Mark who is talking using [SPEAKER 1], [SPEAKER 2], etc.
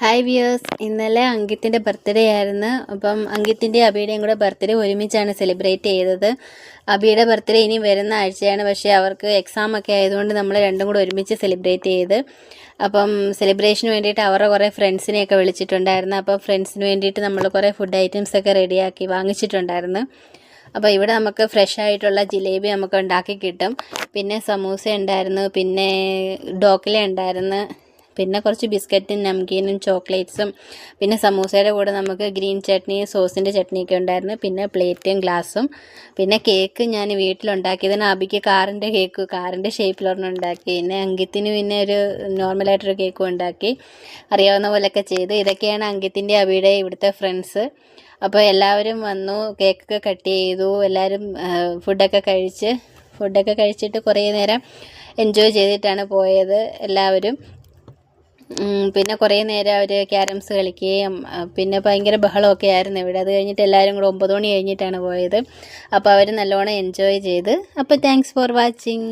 [SPEAKER 1] Hi wears ഇന്നലെ അങ്കിത്തിന്റെ birthday ആയിരുന്നു. അപ്പം അങ്കിത്തിന്റെ അബിയുടെയും കൂടെ ബർത്ത്ഡേ ഒരുമിച്ചാണ് സെലിബ്രേറ്റ് ചെയ്തത്. അബിയുടെ ബർത്ത്ഡേ ഇനി വരുന്ന ആഴ്ചയാണ്. പക്ഷേ അവർക്ക് എക്സാം ഒക്കെ ആയതുകൊണ്ട് നമ്മൾ രണ്ടും കൂടെ ഒരുമിച്ച് സെലിബ്രേറ്റ് ചെയ്ത്. അപ്പം സെലിബ്രേഷന് വേണ്ടിയിട്ട് അവരുടെ കുറേ ഫ്രണ്ട്സിനെയൊക്കെ വിളിച്ചിട്ടുണ്ടായിരുന്നു. അപ്പോൾ ഫ്രണ്ട്സിന് വേണ്ടിയിട്ട് നമ്മൾ കുറേ ഫുഡ് ഐറ്റംസ് ഒക്കെ റെഡിയാക്കി വാങ്ങിച്ചിട്ടുണ്ടായിരുന്നു. അപ്പോൾ ഇവിടെ നമുക്ക് ഫ്രഷ് ആയിട്ടുള്ള ജിലേബി നമുക്ക് ഉണ്ടാക്കി കിട്ടും. പിന്നെ സമൂസ ഉണ്ടായിരുന്നു. പിന്നെ ഡോക്കില ഉണ്ടായിരുന്നു. പിന്നെ കുറച്ച് ബിസ്ക്കറ്റും നംകീനും ചോക്ലേറ്റ്സും പിന്നെ സമൂസയുടെ കൂടെ നമുക്ക് ഗ്രീൻ ചട്നി സോസിന്റെ ചട്നിയൊക്കെ ഉണ്ടായിരുന്നു. പിന്നെ പ്ലേറ്റും ഗ്ലാസ്സും പിന്നെ കേക്ക് ഞാൻ വീട്ടിലുണ്ടാക്കിയതിന് അബിക്ക് കാറിന്റെ കേക്ക്. കാറിന്റെ ഷേപ്പിലൊരെണ്ണം ഉണ്ടാക്കി. പിന്നെ അങ്കിത്തിന് പിന്നെ ഒരു നോർമലായിട്ടൊരു കേക്കും ഉണ്ടാക്കി. അറിയാവുന്ന പോലെയൊക്കെ ചെയ്ത്. ഇതൊക്കെയാണ് അങ്കിത്തിന്റെ അബിയുടെ ഇവിടുത്തെ ഫ്രണ്ട്സ്. അപ്പോൾ എല്ലാവരും വന്നു കേക്കൊക്കെ കട്ട് ചെയ്തു. എല്ലാവരും ഫുഡൊക്കെ കഴിച്ച് ഫുഡൊക്കെ കഴിച്ചിട്ട് കുറേ നേരം എൻജോയ് ചെയ്തിട്ടാണ് പോയത് എല്ലാവരും. പിന്നെ കുറേ നേരം അവർ ക്യാരംസ് കളിക്കുകയും പിന്നെ ഭയങ്കര ബഹളമൊക്കെ ആയിരുന്നു ഇവിടെ. അത് കഴിഞ്ഞിട്ട് എല്ലാവരും കൂടെ ഒമ്പത് മണി കഴിഞ്ഞിട്ടാണ് പോയത്. അപ്പോൾ അവർ നല്ലോണം എൻജോയ് ചെയ്ത്. അപ്പോൾ താങ്ക്സ് ഫോർ വാച്ചിങ്